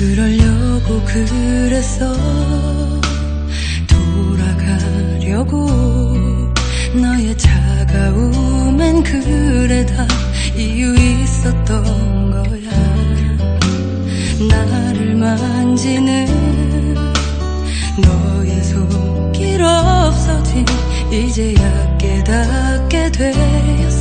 그러려고 그랬어 돌아가려고 너의 차가움엔 그래 다 이유 있었던 거야. 나를 만지는 너의 손길 없어진 이제야 깨닫게 되었어.